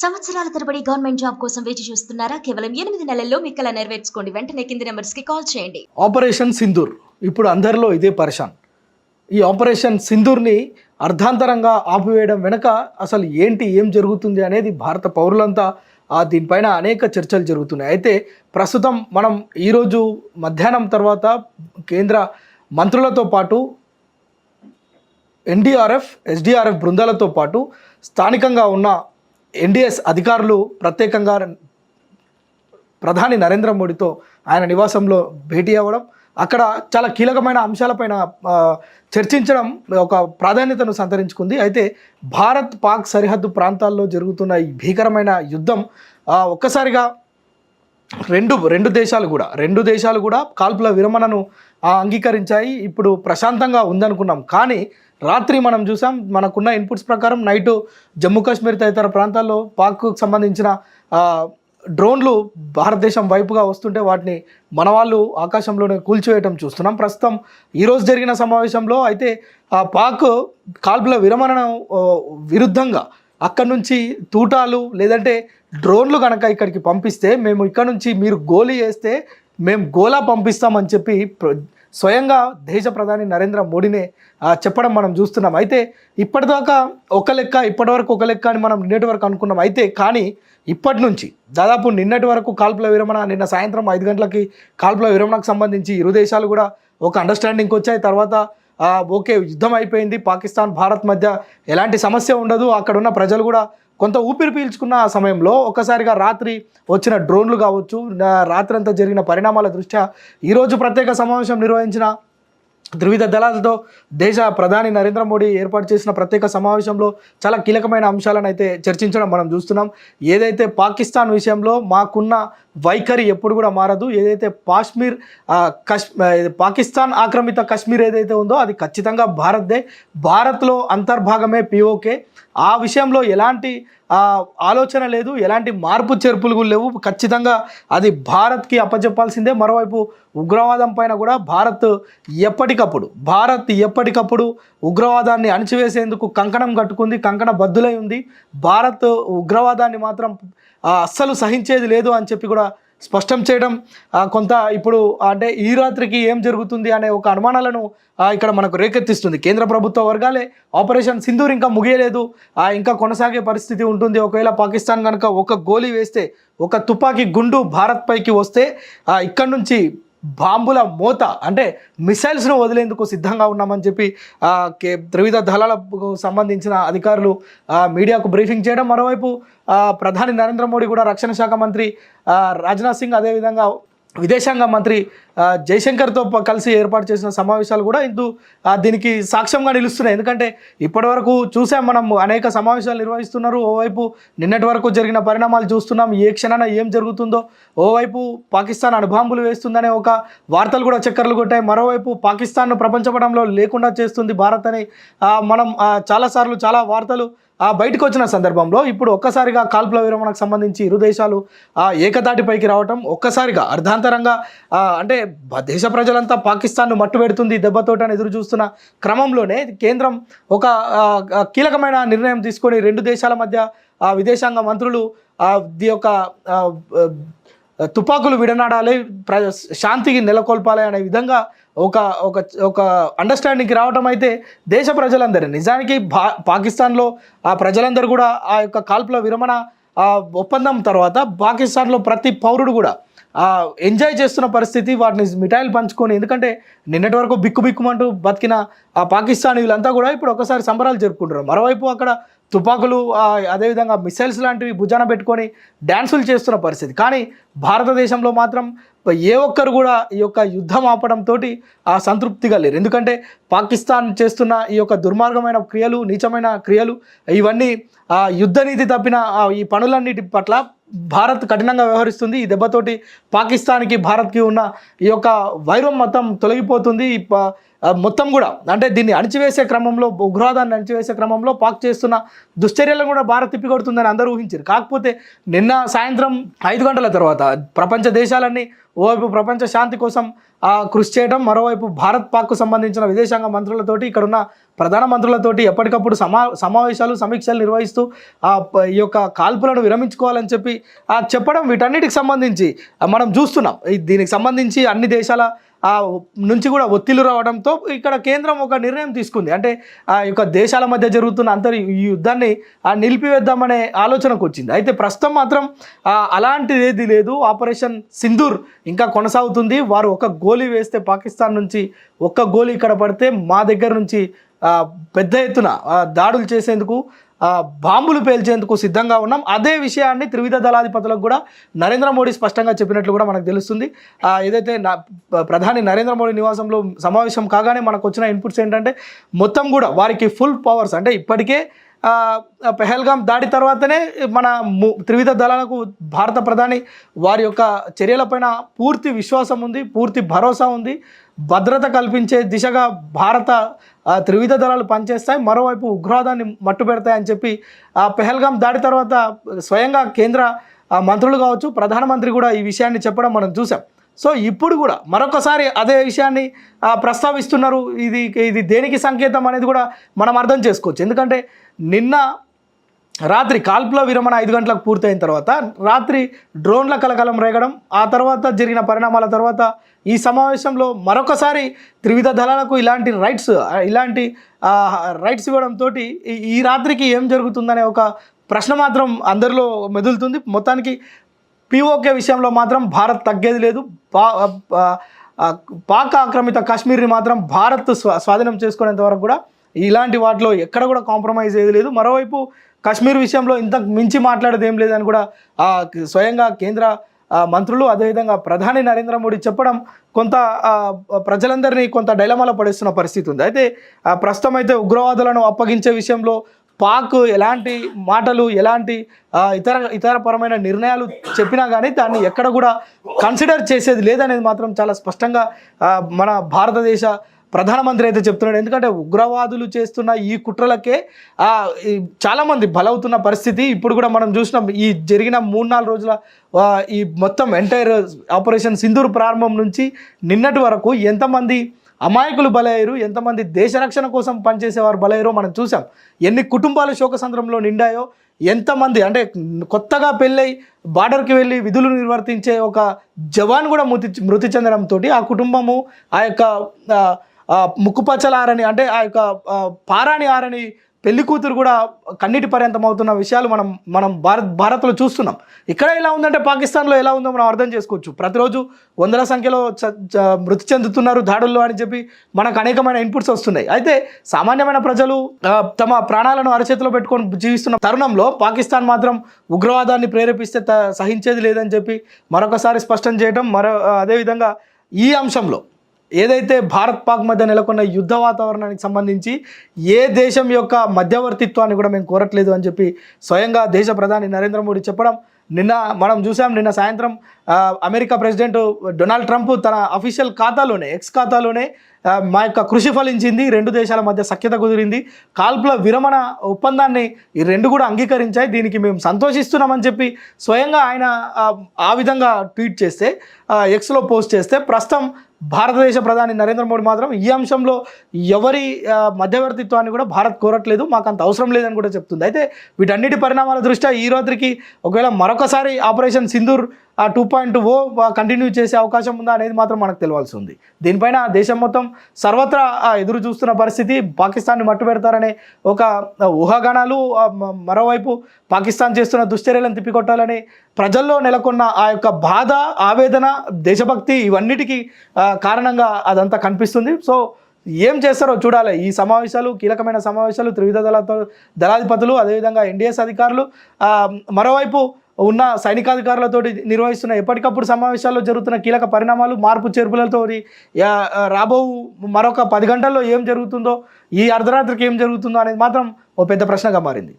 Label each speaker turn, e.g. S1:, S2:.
S1: సంవత్సరాల తరబడి government job కోసం వేచి చూస్తున్నారా? కేవలం ఎనిమిది నెలల్లో మీ కళ నెరవేర్చుకోండి. వెంటనే కింది నెంబర్స్కి కాల్ చేయండి.
S2: ఆపరేషన్ సింధూర్. ఇప్పుడు అందరిలో ఇదే పరిశాన్. ఈ ఆపరేషన్ సింధూర్ని అర్ధాంతరంగా ఆపివేయడం వెనుక అసలు ఏంటి ఏం జరుగుతుంది అనేది భారత పౌరులంతా ఆ దీనిపైన అనేక చర్చలు జరుగుతున్నాయి. అయితే ప్రస్తుతం మనం ఈరోజు మధ్యాహ్నం తర్వాత కేంద్ర మంత్రులతో పాటు ఎన్డీఆర్ఎఫ్ ఎస్డీఆర్ఎఫ్ బృందాలతో పాటు స్థానికంగా ఉన్న ఎన్డీఎస్ అధికారులు ప్రత్యేకంగా ప్రధాని నరేంద్ర మోడీతో ఆయన నివాసంలో భేటీ అవ్వడం అక్కడ చాలా కీలకమైన అంశాలపైన చర్చించడం ఒక ప్రాధాన్యతను సంతరించుకుంది. అయితే భారత్ పాక్ సరిహద్దు ప్రాంతాల్లో జరుగుతున్న ఈ భీకరమైన యుద్ధం ఒక్కసారిగా రెండు రెండు దేశాలు కూడా రెండు దేశాలు కూడా కాల్పుల విరమణను అంగీకరించాయి. ఇప్పుడు ప్రశాంతంగా ఉందనుకున్నాం. కానీ రాత్రి మనం చూసాం మనకున్న ఇన్పుట్స్ ప్రకారం నైటు జమ్మూ కాశ్మీర్ తదితర ప్రాంతాల్లో పాక్కు సంబంధించిన డ్రోన్లు భారతదేశం వైపుగా వస్తుంటే వాటిని మన వాళ్ళు ఆకాశంలోనే కూల్చివేయటం చూస్తున్నాం. ప్రస్తుతం ఈరోజు జరిగిన సమావేశంలో అయితే పాక్ కాల్పుల విరమణను విరుద్ధంగా అక్కడి నుంచి తూటాలు లేదంటే డ్రోన్లు కనుక ఇక్కడికి పంపిస్తే మేము ఇక్కడ నుంచి మీరు గోలీ వేస్తే మేము గోలా పంపిస్తామని చెప్పి స్వయంగా దేశ ప్రధాని నరేంద్ర మోడీనే చెప్పడం మనం చూస్తున్నాం. అయితే ఇప్పటిదాకా ఒక లెక్క ఇప్పటివరకు ఒక లెక్క అని మనం నిన్నటి వరకు అనుకున్నాం. అయితే కానీ ఇప్పటి నుంచి దాదాపు నిన్నటి వరకు కాల్పుల విరమణ నిన్న సాయంత్రం ఐదు గంటలకి కాల్పుల విరమణకు సంబంధించి ఇరు దేశాలు కూడా ఒక అండర్స్టాండింగ్కి వచ్చాయి. తర్వాత ఓకే యుద్ధం అయిపోయింది. పాకిస్తాన్ భారత్ మధ్య ఎలాంటి సమస్య ఉండదు. అక్కడ ఉన్న ప్రజలు కూడా కొంత ఊపిరి పీల్చుకున్న ఆ సమయంలో ఒక్కసారిగా రాత్రి వచ్చిన డ్రోన్లు కావచ్చు రాత్రి రాత్రంతా జరిగిన పరిణామాల దృష్ట్యా ఈరోజు ప్రత్యేక సమావేశం నిర్వహించిన త్రివిధ దళాలతో దేశ ప్రధాని నరేంద్ర మోడీ ఏర్పాటు చేసిన ప్రత్యేక సమావేశంలో చాలా కీలకమైన అంశాలను అయితే చర్చించడం మనం చూస్తున్నాం. ఏదైతే పాకిస్తాన్ విషయంలో మాకున్న వైఖరి ఎప్పుడు కూడా మారదు. ఏదైతే కాశ్మీర్ కశ్ పాకిస్తాన్ ఆక్రమిత కశ్మీర్ ఏదైతే ఉందో అది ఖచ్చితంగా భారత్దే. భారత్లో అంతర్భాగమే పిఓకే ఆ విషయంలో ఎలాంటి ఆలోచన లేదు ఎలాంటి మార్పు చేర్పులు కూడా లేవు. ఖచ్చితంగా అది భారత్కి అప్పచెప్పాల్సిందే మరోవైపు ఉగ్రవాదం పైన కూడా భారత్ ఎప్పటికప్పుడు భారత్ ఎప్పటికప్పుడు ఉగ్రవాదాన్ని అణిచివేసేందుకు కంకణం కట్టుకుంది కంకణ బద్దులై ఉంది. భారత్ ఉగ్రవాదాన్ని మాత్రం అస్సలు సహించేది లేదు అని చెప్పి కూడా స్పష్టం చేయడం కొంత ఇప్పుడు అంటే ఈ రాత్రికి ఏం జరుగుతుంది అనే ఒక అనుమానాలను ఇక్కడ మనకు రేకెత్తిస్తుంది. కేంద్ర ప్రభుత్వ వర్గాలే ఆపరేషన్ సింధూర్ ఇంకా ముగియలేదు. ఆ, ఇంకా కొనసాగే పరిస్థితి ఉంటుంది. ఒకవేళ పాకిస్తాన్ కనుక ఒక గోలీ వేస్తే ఒక తుపాకీ గుండు భారత్ పైకి వస్తే ఇక్కడ నుంచి బాంబుల మోత అంటే మిసైల్స్ను వదిలేందుకు సిద్ధంగా ఉన్నామని చెప్పి కే త్రివిధ దళాలకు సంబంధించిన అధికారులు మీడియాకు బ్రీఫింగ్ చేయడం మరోవైపు ప్రధాని నరేంద్ర మోడీ కూడా రక్షణ శాఖ మంత్రి రాజ్నాథ్ సింగ్ అదేవిధంగా విదేశాంగ మంత్రి జయశంకర్తో జైశంకర్తో కలిసి ఏర్పాటు చేసిన సమావేశాలు కూడా ఇందు దీనికి సాక్ష్యంగా నిలుస్తున్నాయి. ఎందుకంటే ఇప్పటివరకు చూసాం మనం అనేక సమావేశాలు నిర్వహిస్తున్నారు. ఓవైపు నిన్నటి వరకు జరిగిన పరిణామాలు చూస్తున్నాం. ఏ క్షణాన ఏం జరుగుతుందో ఓవైపు పాకిస్తాన్ అణుబాంబులు వేస్తుందనే ఒక వార్తలు కూడా చక్కర్లు కొట్టాయి. మరోవైపు పాకిస్తాన్ను ప్రపంచపటంలో లేకుండా చేస్తుంది భారత్ అని మనం చాలాసార్లు చాలా వార్తలు ఆ బయటకు వచ్చిన సందర్భంలో ఇప్పుడు ఒక్కసారిగా కాల్పుల విరమణకు సంబంధించి ఇరు దేశాలు ఆ ఏకతాటిపైకి రావటం ఒక్కసారిగా అర్ధాంతరంగా అంటే దేశ ప్రజలంతా పాకిస్తాన్ను మట్టు పెడుతుంది దెబ్బతోటని ఎదురు చూస్తున్న క్రమంలోనే కేంద్రం ఒక కీలకమైన నిర్ణయం తీసుకొని రెండు దేశాల మధ్య ఆ, విదేశాంగ మంత్రులు ది యొక్క తుపాకులు విడనాడాలి ప్ర శాంతికి నెలకొల్పాలి అనే విధంగా ఒక ఒక ఒక అండర్స్టాండింగ్కి రావటం అయితే దేశ ప్రజలందరూ నిజానికి భా పాకిస్తాన్లో ఆ ప్రజలందరూ కూడా ఆ యొక్క కాల్పుల విరమణ ఆ ఒప్పందం తర్వాత పాకిస్తాన్లో ప్రతి పౌరుడు కూడా ఎంజాయ్ చేస్తున్న పరిస్థితి వాటిని మిఠాయిలు పంచుకొని ఎందుకంటే నిన్నటి వరకు బిక్కు బిక్కుమంటూ బతికిన ఆ పాకిస్తానీలంతా కూడా ఇప్పుడు ఒకసారి సంబరాలు జరుపుకుంటారు మరోవైపు అక్కడ తుపాకులు అదేవిధంగా మిసైల్స్ లాంటివి భుజాన పెట్టుకొని డ్యాన్సులు చేస్తున్న పరిస్థితి. కానీ భారతదేశంలో మాత్రం ఏ ఒక్కరు కూడా ఈ యొక్క యుద్ధం ఆపడంతో ఆ సంతృప్తిగా లేరు. ఎందుకంటే పాకిస్తాన్ చేస్తున్న ఈ యొక్క దుర్మార్గమైన క్రియలు నీచమైన క్రియలు ఇవన్నీ ఆ యుద్ధ నీతి తప్పిన ఆ ఈ పనులన్నిటి పట్ల భారత్ కఠినంగా వ్యవహరిస్తుంది. ఈ దెబ్బతోటి పాకిస్తాన్కి భారత్కి ఉన్న ఈ యొక్క వైరం మొత్తం తొలగిపోతుంది. మొత్తం కూడా అంటే దీన్ని అణిచివేసే క్రమంలో ఉగ్రవాదాన్ని అణిచివేసే క్రమంలో పాక్ చేస్తున్న దుశ్చర్యలను కూడా భారత్ తిప్పికొడుతుందని అందరూ ఊహించారు. కాకపోతే నిన్న సాయంత్రం ఐదు గంటల తర్వాత ప్రపంచ దేశాలన్నీ ఓవైపు ప్రపంచ శాంతి కోసం కృషి చేయడం మరోవైపు భారత్ పాక్కు సంబంధించిన విదేశాంగ మంత్రులతోటి ఇక్కడున్న ప్రధాన మంత్రులతోటి ఎప్పటికప్పుడు సమా సమావేశాలు సమీక్షలు నిర్వహిస్తూ ఈ యొక్క కాల్పులను విరమించుకోవాలని చెప్పి చెప్పడం వీటన్నిటికి సంబంధించి మనం చూస్తున్నాం. ఈ దీనికి సంబంధించి అన్ని దేశాల నుంచి కూడా ఒత్తిళ్ళు రావడంతో ఇక్కడ కేంద్రం ఒక నిర్ణయం తీసుకుంది. అంటే ఆ యొక్క దేశాల మధ్య జరుగుతున్న అంతర్ ఈ యుద్ధాన్ని నిలిపివేద్దామనే ఆలోచనకు వచ్చింది. అయితే ప్రస్తుతం మాత్రం అలాంటిది ఏది లేదు. ఆపరేషన్ సింధూర్ ఇంకా కొనసాగుతుంది. వారు ఒక గోలీ వేస్తే పాకిస్తాన్ నుంచి ఒక్క గోలీ ఇక్కడ పడితే మా దగ్గర నుంచి పెద్ద ఎత్తున దాడులు చేసేందుకు బాంబులు పేల్చేందుకు సిద్ధంగా ఉన్నాం. అదే విషయాన్ని త్రివిధ దళాధిపతులకు కూడా నరేంద్ర మోడీ స్పష్టంగా చెప్పినట్లు కూడా మనకు తెలుస్తుంది. ఏదైతే నా ప్రధాని నరేంద్ర మోడీ నివాసంలో సమావేశం కాగానే మనకు వచ్చిన ఇన్పుట్స్ ఏంటంటే మొత్తం కూడా వారికి ఫుల్ పవర్స్ అంటే ఇప్పటికే పెహల్గాం దాడి తర్వాతనే మన ము- త్రివిధ దళాలకు భారత ప్రధాని వారి యొక్క చర్యలపైన పూర్తి విశ్వాసం ఉంది పూర్తి భరోసా ఉంది. భద్రత కల్పించే దిశగా భారత త్రివిధ దళాలు పనిచేస్తాయి. మరోవైపు ఉగ్రవాదాన్ని మట్టుపెడతాయని చెప్పి ఆ పెహల్గాం దాడి తర్వాత స్వయంగా కేంద్ర మంత్రులు కావచ్చు ప్రధానమంత్రి కూడా ఈ విషయాన్ని చెప్పడం మనం చూసాం సో ఇప్పుడు కూడా మరొకసారి అదే విషయాన్ని ప్రస్తావిస్తున్నారు. ఇది ఇది దేనికి సంకేతం అనేది కూడా మనం అర్థం చేసుకోవచ్చు. ఎందుకంటే నిన్న రాత్రి కాల్పుల విరమణ ఐదు గంటలకు పూర్తయిన తర్వాత రాత్రి డ్రోన్ల కలకలం రేగడం ఆ తర్వాత జరిగిన పరిణామాల తర్వాత ఈ సమావేశంలో మరొకసారి త్రివిధ దళాలకు ఇలాంటి రైట్స్ ఇలాంటి రైట్స్ ఇవ్వడంతో ఈ రాత్రికి ఏం జరుగుతుందనే ఒక ప్రశ్న మాత్రం అందరిలో మెదులుతుంది. మొత్తానికి పిఓకే విషయంలో మాత్రం భారత్ తగ్గేది లేదు. పా పాక్ ఆక్రమిత కాశ్మీర్ని మాత్రం భారత్ స్వా స్వాధీనం చేసుకునేంత వరకు కూడా ఇలాంటి వాటిలో ఎక్కడ కూడా కాంప్రమైజ్ ఏది లేదు. మరోవైపు కాశ్మీర్ విషయంలో ఇంత మించి మాట్లాడేది ఏం లేదని కూడా స్వయంగా కేంద్ర మంత్రులు అదేవిధంగా ప్రధాని నరేంద్ర మోడీ చెప్పడం కొంత ప్రజలందరినీ కొంత డైలమాలో పడేస్తున్న పరిస్థితి ఉంది. అయితే ప్రస్తుతం అయితే ఉగ్రవాదులను అప్పగించే విషయంలో పాక్ ఎలాంటి మాటలు ఎలాంటి ఇతర ఇతర పరమైన నిర్ణయాలు చెప్పినా కానీ దాన్ని ఎక్కడ కూడా కన్సిడర్ చేసేది లేదనేది మాత్రం చాలా స్పష్టంగా మన భారతదేశ ప్రధానమంత్రి అయితే చెప్తున్నాడు. ఎందుకంటే ఉగ్రవాదులు చేస్తున్న ఈ కుట్రలకే చాలామంది బలవుతున్న పరిస్థితి ఇప్పుడు కూడా మనం చూసినాం. ఈ జరిగిన మూడు నాలుగు రోజుల ఈ మొత్తం ఎంటైర్ ఆపరేషన్ సింధూర్ ప్రారంభం నుంచి నిన్నటి వరకు ఎంతమంది అమాయకులు బలయ్యారు ఎంతమంది దేశ రక్షణ కోసం పనిచేసేవారు బలయ్యారో మనం చూసాం. ఎన్ని కుటుంబాలు శోకసంద్రంలో నిండాయో ఎంతమంది అంటే కొత్తగా పెళ్ళై బార్డర్కి వెళ్ళి విధులు నిర్వర్తించే ఒక జవాన్ కూడా మృతి మృతి చెందడంతో ఆ కుటుంబము ఆ యొక్క ముక్కుపచ్చలారని ముక్కుపచ్చల ఆరని అంటే ఆ యొక్క పారాణి ఆరని పెళ్ళి కూతురు కూడా కన్నీటి పర్యంతం అవుతున్న విషయాలు మనం మనం భారత్ భారత్లో చూస్తున్నాం. ఇక్కడ ఎలా ఉందంటే పాకిస్తాన్లో ఎలా ఉందో మనం అర్థం చేసుకోవచ్చు. ప్రతిరోజు వందల సంఖ్యలో చ- మృతి చెందుతున్నారు దాడుల్లో అని చెప్పి మనకు అనేకమైన ఇన్పుట్స్ వస్తున్నాయి. అయితే సామాన్యమైన ప్రజలు తమ ప్రాణాలను అరచేతిలో పెట్టుకొని జీవిస్తున్న తరుణంలో పాకిస్తాన్ మాత్రం ఉగ్రవాదాన్ని ప్రేరేపిస్తే త- సహించేది లేదని చెప్పి మరొకసారి స్పష్టం చేయడం మరో అదేవిధంగా ఈ అంశంలో ఏదైతే భారత్ పాక్ మధ్య నెలకొన్న యుద్ధ వాతావరణానికి సంబంధించి ఏ దేశం యొక్క మధ్యవర్తిత్వాన్ని కూడా మేము కోరట్లేదు అని చెప్పి స్వయంగా దేశ ప్రధాని నరేంద్ర మోడీ చెప్పడం. నిన్న మనం చూసాం నిన్న సాయంత్రం అమెరికా ప్రెసిడెంట్ డొనాల్డ్ ట్రంప్ తన అఫీషియల్ ఖాతాలోనే ఎక్స్ ఖాతాలోనే మా యొక్క కృషి ఫలించింది. రెండు దేశాల మధ్య సఖ్యత కుదిరింది. కాల్పుల విరమణ ఒప్పందాన్ని ఈ రెండు కూడా అంగీకరించాయి. దీనికి మేము సంతోషిస్తున్నామని చెప్పి స్వయంగా ఆయన ఆ, విధంగా ట్వీట్ చేస్తే ఎక్స్లో పోస్ట్ చేస్తే ప్రస్తుతం భారతదేశ ప్రధాని నరేంద్ర మోడీ మాత్రం ఈ అంశంలో ఎవరి మధ్యవర్తిత్వాన్ని కూడా భారత్ కోరట్లేదు మాకు అంత అవసరం లేదని కూడా చెప్తుంది. అయితే వీటన్నిటి పరిణామాల దృష్ట్యా ఈ రాత్రికి ఒకవేళ మరొకసారి ఆపరేషన్ సింధూర్ ఆ టూ పాయింట్ ఓ కంటిన్యూ చేసే అవకాశం ఉందా అనేది మాత్రం మనకు తెలియాల్సి ఉంది. దీనిపైన దేశం మొత్తం సర్వత్రా ఆ, ఎదురు చూస్తున్న పరిస్థితి పాకిస్తాన్ని మట్టు పెడతారనే ఒక ఊహాగానాలు మరోవైపు పాకిస్తాన్ చేస్తున్న దుశ్చర్యలను తిప్పికొట్టాలని ప్రజల్లో నెలకొన్న ఆ యొక్క బాధ ఆవేదన దేశభక్తి ఇవన్నిటికీ కారణంగా అదంతా కనిపిస్తుంది. సో ఏం చేస్తారో చూడాలి. ఈ సమావేశాలు కీలకమైన సమావేశాలు త్రివిధ దళాలతో దళాధిపతులు అదేవిధంగా ఎన్డీఎస్ అధికారులు మరోవైపు ఉన్న సైనికాధికారులతో నిర్వహిస్తున్న ఎప్పటికప్పుడు సమావేశాల్లో జరుగుతున్న కీలక పరిణామాలు మార్పు చేర్పులతో రాబో మరొక పది గంటల్లో ఏం జరుగుతుందో ఈ అర్ధరాత్రికి ఏం జరుగుతుందో అనేది మాత్రం ఓ పెద్ద ప్రశ్నగా మారింది.